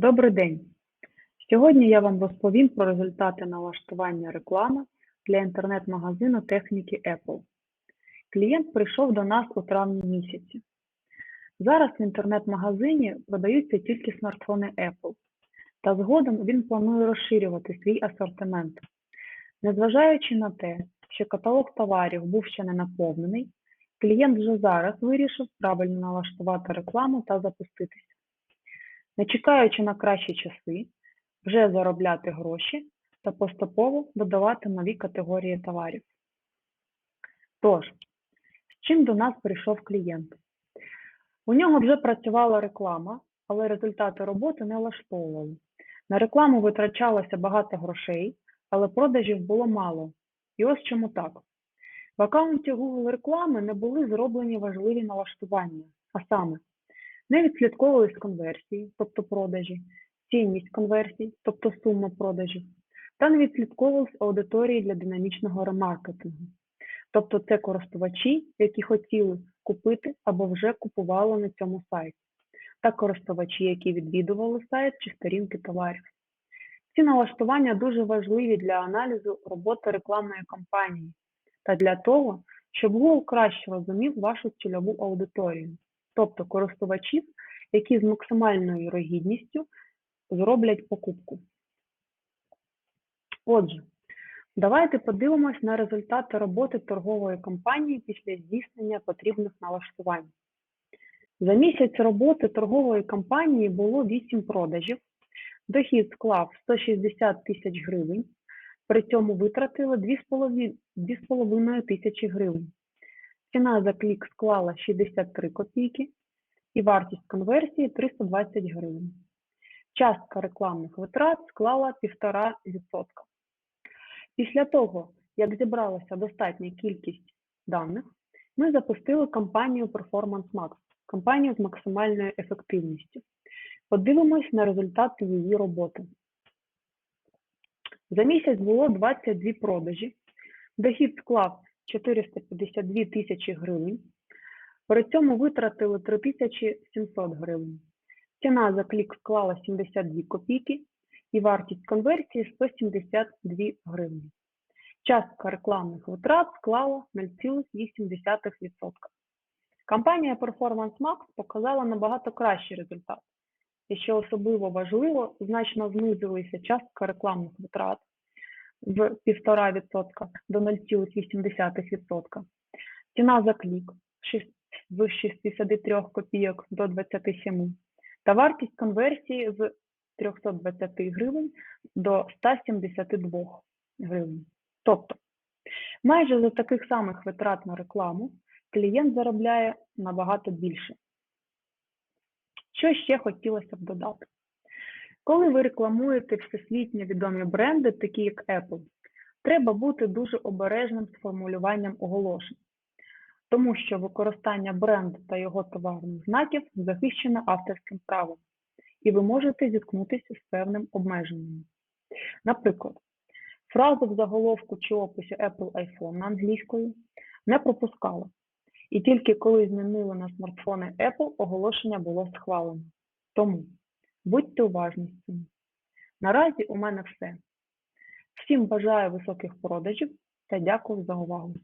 Добрий день! Сьогодні я вам розповім про результати налаштування реклами для інтернет-магазину техніки Apple. Клієнт прийшов до нас у травні місяці. Зараз в інтернет-магазині продаються тільки смартфони Apple, та згодом він планує розширювати свій асортимент. Незважаючи на те, що каталог товарів був ще не наповнений, клієнт вже зараз вирішив правильно налаштувати рекламу та запуститися. Не чекаючи на кращі часи, вже заробляти гроші та поступово додавати нові категорії товарів. Тож, з чим до нас прийшов клієнт? У нього вже працювала реклама, але результати роботи не влаштовували. На рекламу витрачалося багато грошей, але продажів було мало. І ось чому так. В аккаунті Google реклами не були зроблені важливі налаштування, а саме не відслідковувались конверсії, тобто продажі, цінність конверсій, тобто сума продажів, та не відслідковувались аудиторії для динамічного ремаркетингу. Тобто це користувачі, які хотіли купити або вже купували на цьому сайті, та користувачі, які відвідували сайт чи сторінки товарів. Ці налаштування дуже важливі для аналізу роботи рекламної кампанії та для того, щоб Google краще розумів вашу цільову аудиторію, тобто користувачів, які з максимальною вірогідністю зроблять покупку. Отже, давайте подивимось на результати роботи торгової кампанії після здійснення потрібних налаштувань. За місяць роботи торгової кампанії було 8 продажів, дохід склав 160 тисяч гривень, при цьому витратили 2,5 тисячі гривень. Ціна за клік склала 63 копійки і вартість конверсії 320 гривень. Частка рекламних витрат склала 1,5%. Після того, як зібралася достатня кількість даних, ми запустили кампанію Performance Max, кампанію з максимальною ефективністю. Подивимось на результати її роботи. За місяць було 22 продажі, дохід склав 452 тисячі гривень, при цьому витратили 3700 гривень. Ціна за клік склала 72 копійки і вартість конверсії 172 гривні. Частка рекламних витрат склала 0,8%. Компанія Performance Max показала набагато кращий результат. І що особливо важливо, значно знизилася частка рекламних витрат в 1,5% до 0,8%. Ціна за клік з 63 копійок до 27 та вартість конверсії з 320 гривень до 172 гривень. Тобто, майже за таких самих витрат на рекламу клієнт заробляє набагато більше. Що ще хотілося б додати? Коли ви рекламуєте всесвітньо відомі бренди, такі як Apple, треба бути дуже обережним з формулюванням оголошень, тому що використання бренду та його товарних знаків захищено авторським правом, і ви можете зіткнутися з певним обмеженням. Наприклад, фразу в заголовку чи описі Apple iPhone на англійською не пропускала, і тільки коли змінили на смартфони Apple, оголошення було схвалено. Тому будьте уважні з цим. Наразі у мене все. Всім бажаю високих продажів та дякую за увагу.